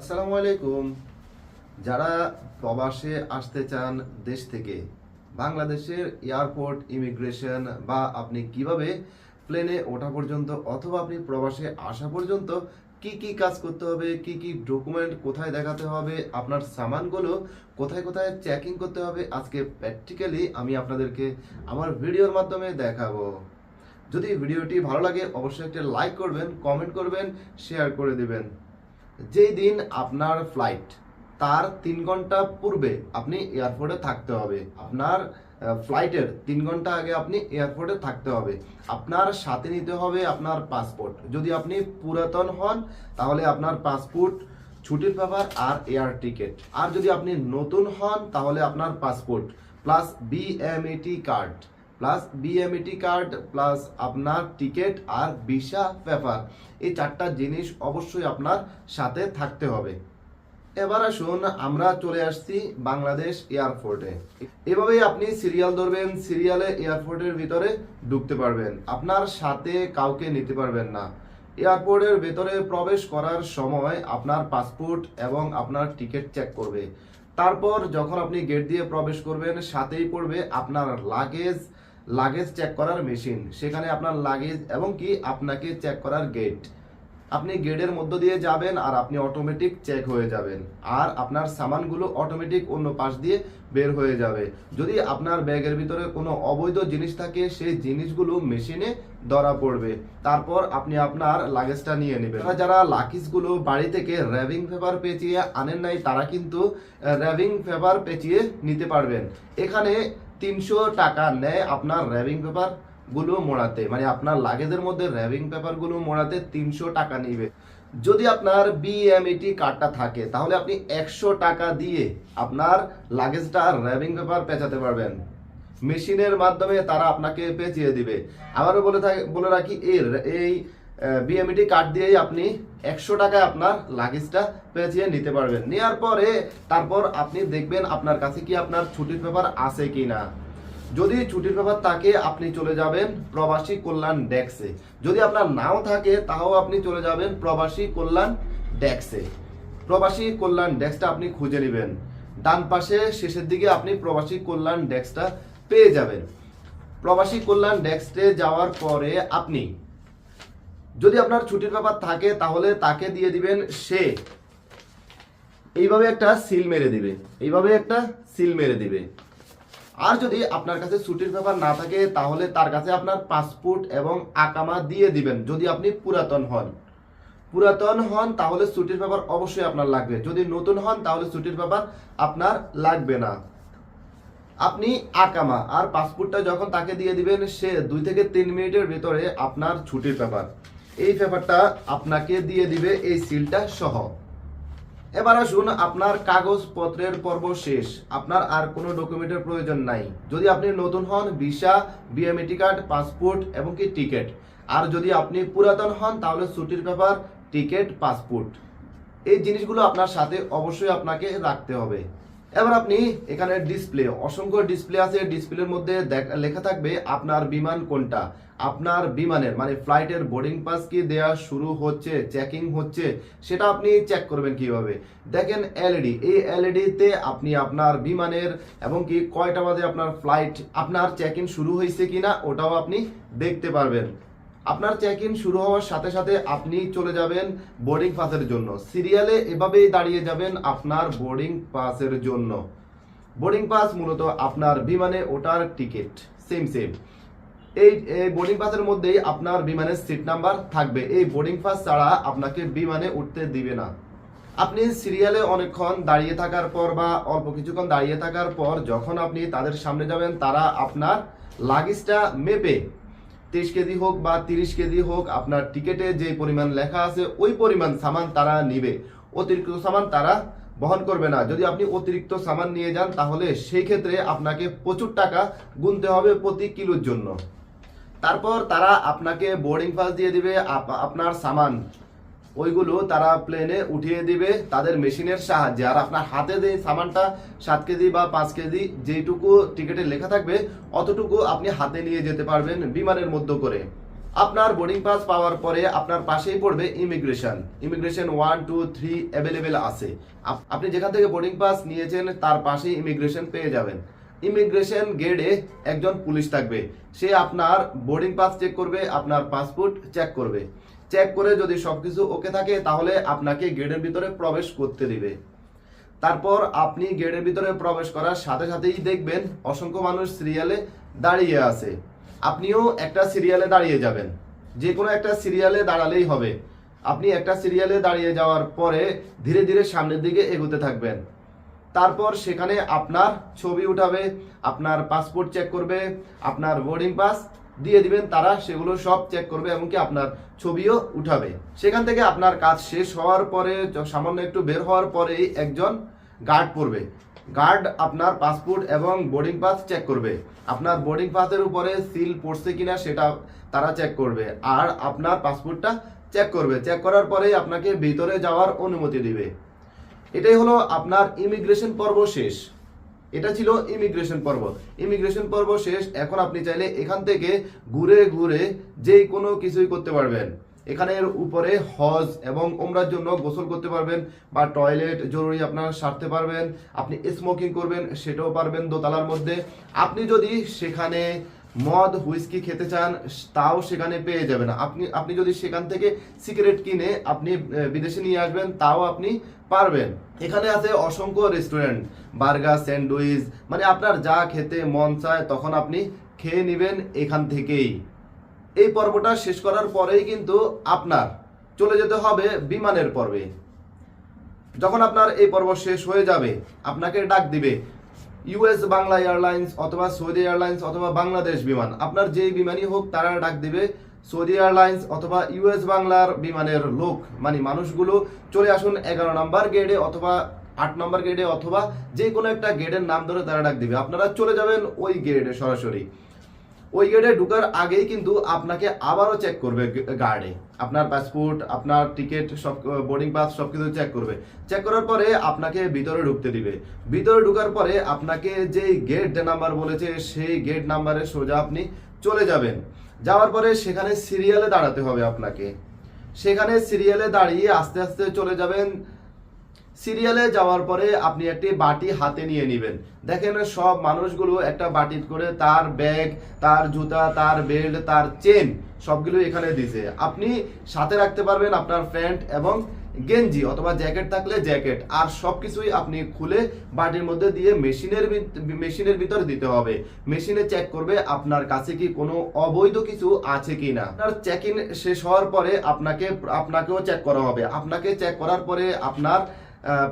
আসসালামু আলাইকুম। যারা প্রবাসে আসতে চান দেশ থেকে, বাংলাদেশের এয়ারপোর্ট, ইমিগ্রেশন বা আপনি কীভাবে প্লেনে ওঠা পর্যন্ত অথবা আপনি প্রবাসে আসা পর্যন্ত কি কি কাজ করতে হবে, কি কি ডকুমেন্ট কোথায় দেখাতে হবে, আপনার সামানগুলো কোথায় কোথায় চেকিং করতে হবে, আজকে প্র্যাকটিক্যালি আমি আপনাদেরকে আমার ভিডিওর মাধ্যমে দেখাবো। যদি ভিডিওটি ভালো লাগে, অবশ্যই একটা লাইক করবেন কমেন্ট করবেন শেয়ার করে দিবেন। যেই দিন আপনার ফ্লাইট তার তিন ঘণ্টা পূর্বে আপনি এয়ারপোর্টে থাকতে হবে। আপনার ফ্লাইটের তিন ঘণ্টা আগে আপনি এয়ারপোর্টে থাকতে হবে। আপনার সাথে নিতে হবে আপনার পাসপোর্ট যদি আপনি পুরাতন হন, তাহলে আপনার পাসপোর্ট ছুটির পেপার আর এয়ার টিকিট আর যদি আপনি নতুন হন, তাহলে আপনার passport plus BMET card plus BMET card plus আপনার টিকিট আর ভিসা পেপার এই চারটা জিনিস অবশ্যই আপনার সাথে থাকতে হবে। এবার আসুন আমরা চলে আসছি বাংলাদেশ এয়ারপোর্টে এভাবেই আপনি সিরিয়াল ধরবেন সিরিয়ালে এয়ারপোর্টের ভিতরে ঢুকতে পারবেন। আপনার সাথে কাউকে নিতে পারবেন না। এয়ারপোর্টের ভেতরে প্রবেশ করার সময় আপনার পাসপোর্ট এবং আপনার টিকিট চেক করবে। তারপর যখন আপনি গেট দিয়ে প্রবেশ করবেন, সাথেই পড়বে আপনার লাগেজ লাগেজ চেক করার মেশিন সেখানে আপনার লাগেজ এবং কি আপনাকে চেক করার গেট আপনি গেটের মধ্য দিয়ে যাবেন আর আপনি অটোমেটিক চেক হয়ে যাবেন। আর আপনার সামানগুলো অটোমেটিক অন্য পাশ দিয়ে বের হয়ে যাবে। যদি আপনার ব্যাগের ভিতরে কোনো অবৈধ জিনিস থাকে, সেই জিনিসগুলো মেশিনে ধরা পড়বে। তারপর আপনি আপনার লাগেজটা নিয়ে নেবেন। যারা লাকিজগুলো বাড়ি থেকে র্যাভিং পেপার পেঁচিয়ে আনেন নাই, তারা কিন্তু র্যাভিং পেপার পেঁচিয়ে নিতে পারবেন। এখানে তিনশো টাকা নেয় আপনার র্যাভিং পেপারগুলো মোড়াতে। মানে আপনার লাগেজের মধ্যে র্যাভিং পেপারগুলো মোড়াতে তিনশো টাকা নিবে। যদি আপনার বিএমইটি কার্ডটা থাকে, তাহলে আপনি একশো টাকা দিয়ে আপনার লাগেজটা র্যাবিং পেপার পেঁচাতে পারবেন। মেশিনের মাধ্যমে তারা আপনাকে পেঁচিয়ে দিবে। আবারও বলে থাকি বলে রাখি, এর এই বিএমইটি কার্ড দিয়েই আপনি একশো টাকায় আপনার লাগেজটা পেঁচিয়ে নিতে পারবেন। নেওয়ার পরে তারপর আপনি দেখবেন আপনার কাছে কি আপনার ছুটির পেপার আছে কি না যদি ছুটির পেপার থাকে, আপনি চলে যাবেন প্রবাসী কল্যাণ ডেস্কে। যদি আপনার নাও থাকে, তাও আপনি চলে যাবেন প্রবাসী কল্যাণ ডেস্কে। প্রবাসী কল্যাণ ডেস্কটা আপনি খুঁজে নেবেন। ডান পাশে শেষের দিকে আপনি প্রবাসী কল্যাণ ডেস্কটা পেয়ে যাবেন। প্রবাসী কল্যাণ ডেস্কে যাওয়ার পরে আপনি যদি আপনার ছুটির ব্যাপার থাকে, তাহলে তাকে দিয়ে দিবেন সে। এইভাবে একটা সিল মেরে দিবে। এইভাবে একটা সিল মেরে দিবে। আর যদি আপনার কাছে ছুটির পেপার না থাকে, তাহলে তার কাছে আপনার পাসপোর্ট এবং আকামা দিয়ে দিবেন, যদি আপনি পুরাতন হন। পুরাতন হন, তাহলে ছুটির পেপার অবশ্যই আপনার লাগবে। যদি নতুন হন, তাহলে ছুটির পেপার আপনার লাগবে না। আপনি আকামা আর পাসপোর্টটা যখন তাকে দিয়ে দিবেন, সে দুই থেকে তিন মিনিটের ভিতরে আপনার ছুটির পেপার এই পেপারটা আপনাকে দিয়ে দিবে এই সিলটা সহ। এবার আসুন আপনার কাগজপত্রের পর্ব শেষ। আপনার আর কোনো ডকুমেন্টের প্রয়োজন নাই। যদি আপনি নতুন হন, ভিসা বিএমএটি কার্ড, পাসপোর্ট, এবং কি টিকিট। আর যদি আপনি পুরাতন হন, তাহলে ছুটির পেপার, টিকিট, পাসপোর্ট। এই জিনিসগুলো আপনার সাথে অবশ্যই আপনাকে রাখতে হবে। এবার আপনি এখানে ডিসপ্লে অসংখ্য ডিসপ্লে আছে। ডিসপ্লের মধ্যে লেখা থাকবে আপনার বিমান কোনটা। আপনার বিমানের মানে ফ্লাইটের বোর্ডিং পাস কি দেয়া শুরু হচ্ছে চেকিং হচ্ছে, সেটা আপনি চেক করবেন কীভাবে। দেখেন এলইডি এই এলইডি তে আপনি আপনার বিমানের এবং কি কয়টা বাজে আপনার ফ্লাইট আপনার চেক ইন শুরু হয়েছে কিনা, ওটাও আপনি দেখতে পারবেন। আপনার চেক ইন শুরু হওয়ার সাথে সাথে আপনি চলে যাবেন বোর্ডিং পাসের জন্য। সিরিয়ালে এভাবেই দাঁড়িয়ে যাবেন আপনার বোর্ডিং পাসের জন্য। বোর্ডিং পাস মূলত আপনার বিমানে ওটার টিকিট সেম সেম এই বোর্ডিং পাসের মধ্যেই আপনার বিমানের সিট নাম্বার থাকবে। এই বোর্ডিং পাস ছাড়া আপনাকে বিমানে উঠতে দিবে না। আপনি সিরিয়ালে অনেকক্ষণ দাঁড়িয়ে থাকার পর বা অল্প কিছুক্ষণ দাঁড়িয়ে থাকার পর যখন আপনি তাদের সামনে যাবেন, তারা আপনার লাগেজটা মেপে তেইশ কেজি হোক বা তিরিশ কেজি হোক আপনার টিকেটে যে পরিমাণ লেখা আছে, ওই পরিমাণ সামান তারা নিবে। অতিরিক্ত সামান তারা বহন করবে না। যদি আপনি অতিরিক্ত সামান নিয়ে যান, তাহলে সেই ক্ষেত্রে আপনাকে প্রচুর টাকা গুনতে হবে প্রতি কিলোর জন্য। তারপর তারা আপনাকে বোর্ডিং পাস দিয়ে দিবে, আপ- আপনার সামান। ওইগুলো তারা প্লেনে উঠিয়ে দিবে তাদের মেশিনের সাহায্যে। আর আপনার হাতে যে সামানটা সাত কেজি বা পাঁচ কেজি যেটুকু টিকিটে লেখা থাকবে, অতটুকু আপনি হাতে নিয়ে যেতে পারবেন বিমানের মধ্য করে। আপনার বোর্ডিং পাস পাওয়ার পরে আপনার পাশেই পড়বে immigration immigration one two three available আছে। আপ- আপনি যেখান থেকে বোর্ডিং পাস নিয়েছেন, তার পাশেই ইমিগ্রেশন পেয়ে যাবেন। ইমিগ্রেশন গেটে একজন পুলিশ থাকবে। সে আপনার বোর্ডিং পাস চেক করবে, আপনার পাসপোর্ট চেক করবে। চেক করে যদি সব কিছু ওকে থাকে, তাহলে আপনাকে গেটের ভিতরে প্রবেশ করতে দিবে। তারপর আপনি গেটের ভিতরে প্রবেশ করার সাথে সাথেই দেখবেন অসংখ্য মানুষ সিরিয়ালে দাঁড়িয়ে আছে। আপনিও একটা সিরিয়ালে দাঁড়িয়ে যাবেন। যে কোনো একটা সিরিয়ালে দাঁড়ালেই হবে। আপনি একটা সিরিয়ালে দাঁড়িয়ে যাওয়ার পরে ধীরে ধীরে সামনের দিকে এগোতে থাকবেন। তারপর সেখানে আপনার ছবি উঠাবে, আপনার পাসপোর্ট চেক করবে, আপনার বোর্ডিং পাস দিয়ে দিবেন, তারা সেগুলো সব চেক করবে এমনকি আপনার ছবিও উঠাবে। সেখান থেকে আপনার কাজ শেষ হওয়ার পরে সামান্য একটু বের হওয়ার পরেই একজন গার্ড পড়বে। গার্ড আপনার পাসপোর্ট এবং বোর্ডিং পাস চেক করবে। আপনার বোর্ডিং পাসের উপরে সিল পড়ছে কিনা সেটা তারা চেক করবে। আর আপনার পাসপোর্টটা চেক করবে। চেক করার পরেই আপনাকে ভিতরে যাওয়ার অনুমতি দিবে। এটাই হলো আপনার ইমিগ্রেশন পর্ব শেষ। এটা ছিল ইমিগ্রেশন পর্ব। ইমিগ্রেশন পর্ব শেষ, এখন আপনি চাইলে এখান থেকে ঘুরে ঘুরে যে কোনো কিছুই করতে পারবেন। এখানের উপরে হজ এবং ওমরার জন্য গোসল করতে পারবেন বা টয়লেট জরুরি আপনার সারতে পারবেন। আপনি স্মোকিং করবেন, সেটাও পারবেন দোতলার মধ্যে। আপনি যদি সেখানে মদ, হুইস্কি খেতে চান, তাও সেখানে পেয়ে যাবেন। আপনি আপনি যদি সেখান থেকে সিগারেট কিনে আপনি বিদেশে নিয়ে আসবেন, তাও আপনি পারবেন। এখানে আছে অসংখ্য রেস্টুরেন্ট বার্গার, স্যান্ডউইচ মানে আপনার যা খেতে মন চায় তখন আপনি খেয়ে নেবেন এখান থেকেই। এই পর্বটা শেষ করার পরেই কিন্তু আপনার চলে যেতে হবে বিমানের পর্বে। যখন আপনার এই পর্ব শেষ হয়ে যাবে, আপনাকে ডাক দিবে ইউএস বাংলা এয়ারলাইন্স অথবা সৌদি এয়ারলাইন্স অথবা বাংলাদেশ বিমান। আপনার যেই বিমানই হোক, তারা ডাক দিবে সৌদি এয়ারলাইন্স অথবা ইউএস বাংলার বিমানের লোক। মানে মানুষগুলো চলে আসুন এগারো নম্বর গেটে অথবা আট নম্বর গেটে অথবা যে কোনো একটা গেটের নাম ধরে তারা ডাক দিবে। আপনারা চলে যাবেন ওই গেটে সরাসরি। ওই গেটে ঢুকার আগেই কিন্তু আপনাকে আবারও চেক করবে গার্ডে আপনার পাসপোর্ট আপনার টিকিট সব বোর্ডিং পাস সব কিছু চেক করবে। চেক করার পরে আপনাকে ভিতরে ঢুকতে দিবে। ভিতরে ঢুকার পরে আপনাকে যেই গেট নাম্বার বলেছে, সেই গেট নাম্বারে সোজা আপনি চলে যাবেন। যাওয়ার পরে সেখানে সিরিয়ালে দাঁড়াতে হবে আপনাকে। সেখানে সিরিয়ালে দাঁড়িয়ে আস্তে আস্তে চলে যাবেন। সিরিয়ালে যাওয়ার পরে আপনি একটি বাটি হাতে নিয়ে নেবেন। দেখেন সব মানুষগুলো একটা বাটি করে তার ব্যাগ, তার জুতা, তার বেল্ট, তার চেন সবগুলো এখানে দিছে। আপনি সাথে রাখতে পারবেন আপনার প্যান্ট এবং গেঞ্জি অথবা জ্যাকেট থাকলে জ্যাকেট। আর সবকিছুই আপনি খুলে বাটির মধ্যে দিয়ে মেশিনের মেশিনের ভিতর দিতে হবে। মেশিনে চেক করবে আপনার কাছে কি কোনো অবৈধ কিছু আছে কি না আপনার চেক ইন শেষ হওয়ার পরে আপনাকে, আপনাকেও চেক করা হবে। আপনাকে চেক করার পরে আপনার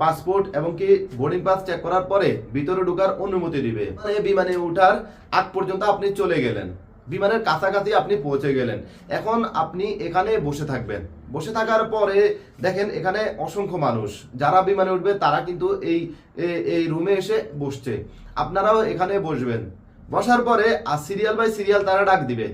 পাসপোর্ট এবং কি বোর্ডিং পাস চেক করার পরে ভিতরে ঢোকার অনুমতি দিবে। মানে বিমানে ওঠার আগ পর্যন্ত আপনি চলে গেলেন। বিমানের কাছাকাছি আপনি পৌঁছে গেলেন। এখন আপনি এখানে বসে থাকবেন। বসে থাকার পরে দেখেন এখানে অসংখ্য মানুষ। যারা বিমানে উঠবে, তারা কিন্তু এই এই রুমে এসে বসছে। আপনারাও এখানে বসবেন। বসার পরে আর সিরিয়াল বাই সিরিয়াল তারা ডাক দিবে।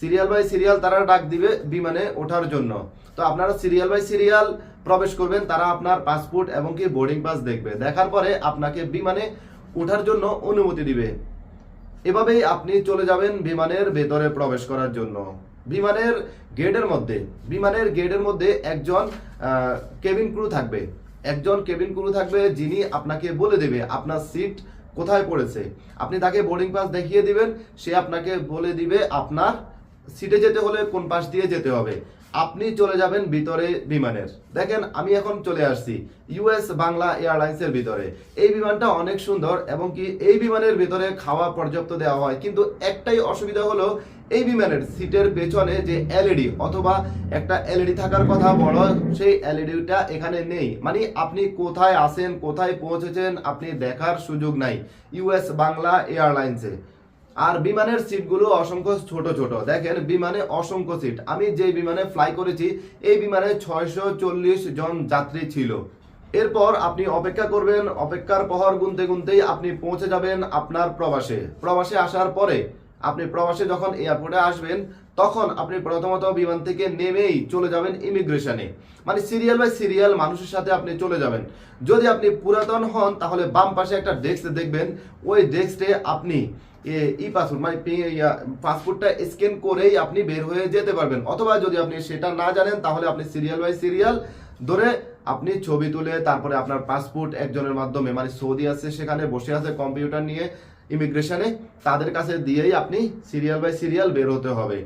সিরিয়াল বাই সিরিয়াল তারা ডাক দিবে বিমানে ওঠার জন্য। তো আপনারা সিরিয়াল বাই সিরিয়াল প্রবেশ করবেন, তারা আপনার পাসপোর্ট এবং কি বোর্ডিং পাস দেখবে। দেখার পরে আপনাকে বিমানে ওঠার জন্য অনুমতি দিবে। এভাবেই আপনি চলে যাবেন বিমানের ভেতরে প্রবেশ করার জন্য। বিমানের গেটের মধ্যে, বিমানের গেটের মধ্যে একজন কেবিন ক্রু থাকবে। একজন কেবিন ক্রু থাকবে যিনি আপনাকে বলে দেবে আপনার সিট কোথায় পড়েছে। আপনি তাকে বোর্ডিং পাস দেখিয়ে দিবেন, সে আপনাকে বলে দিবে আপনার সিটে যেতে হলে কোন পাশ দিয়ে যেতে হবে। আপনি চলে যাবেন ভিতরে বিমানের। দেখেন, আমি এখন চলে আসছি ইউএস বাংলা এয়ারলাইন্সের ভিতরে। এই বিমানটা অনেক সুন্দর এবং কি এই বিমানের ভিতরে খাওয়া পর্যাপ্ত দেওয়া হয়। কিন্তু একটাই অসুবিধা হলো, এই বিমানের সিটের পেছনে যে এলইডি অথবা একটা এলইডি থাকার কথা বড়, সেই এলইডিটা এখানে নেই। মানে আপনি কোথায় আছেন, কোথায় পৌঁছেছেন আপনি দেখার সুযোগ নাই ইউএস বাংলা এয়ারলাইন্সে। আর বিমানের সিটগুলো অসংখ্য ছোট ছোট। দেখেন, বিমানে অসংখ্য সিট। আমি যে বিমানে ফ্লাই করেছি, এই বিমানে ছয়শো চল্লিশ জন যাত্রী ছিল। এরপর আপনি অপেক্ষা করবেন, অপেক্ষার পহর গুনতে গুনতেই আপনি পৌঁছে যাবেন আপনার প্রবাসে। প্রবাসে আসার পরে আপনি প্রবাসে যখন এয়ারপোর্টে আসবেন, তখন আপনি প্রথমত বিমান থেকে নেমেই চলে যাবেন ইমিগ্রেশনে। মানে সিরিয়াল বাই সিরিয়াল মানুষের সাথে আপনি চলে যাবেন। যদি আপনি পুরাতন হন, তাহলে বাম পাশে একটা ডেস্ক দেখবেন। ওই ডেস্কে আপনি ই পাসপোর্ট মানে পাসপোর্টটা স্ক্যান করেই আপনি বের হয়ে যেতে পারবেন। অথবা যদি আপনি সেটা না জানেন, তাহলে আপনি সিরিয়াল বাই সিরিয়াল ধরে আপনি ছবি তুলে তারপরে আপনার পাসপোর্ট একজনের মাধ্যমে মানে সৌদি আছে সেখানে বসে আছে কম্পিউটার নিয়ে ইমিগ্রেশনে তাদের কাছে দিয়েই আপনি সিরিয়াল বাই সিরিয়াল বের হতে হবে।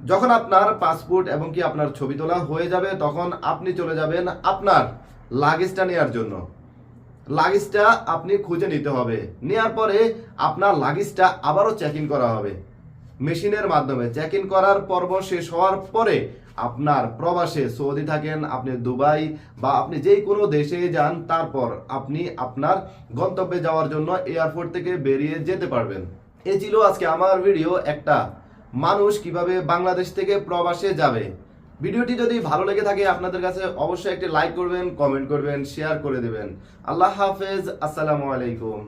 যখন আপনার পাসপোর্ট এবং কি আপনার ছবি তোলা হয়ে যাবে, তখন আপনি চলে যাবেন আপনার লাগেজটা নেওয়ার জন্য। লাগেজটা আপনি খুঁজে নিতে হবে। নেওয়ার পরে আপনার লাগেজটা আবারও চেক ইন করা হবে। মেশিনের মাধ্যমে। চেক ইন করার পর্ব শেষ হওয়ার পরে আপনার প্রবাসে সৌদি থাকেন, আপনি দুবাই বা আপনি যেই কোনো দেশে যান, তারপর আপনি আপনার গন্তব্যে যাওয়ার জন্য এয়ারপোর্ট থেকে বেরিয়ে যেতে পারবেন। এ ছিল আজকে আমার ভিডিও। একটা মানুষ কীভাবে বাংলাদেশ থেকে প্রবাসে যাবে। ভিডিওটি যদি ভালো লেগে থাকে, আপনাদের কাছে অবশ্যই একটি লাইক করবেন, কমেন্ট করবেন, শেয়ার করে দেবেন। আল্লাহ হাফেজ। আসসালামু আলাইকুম।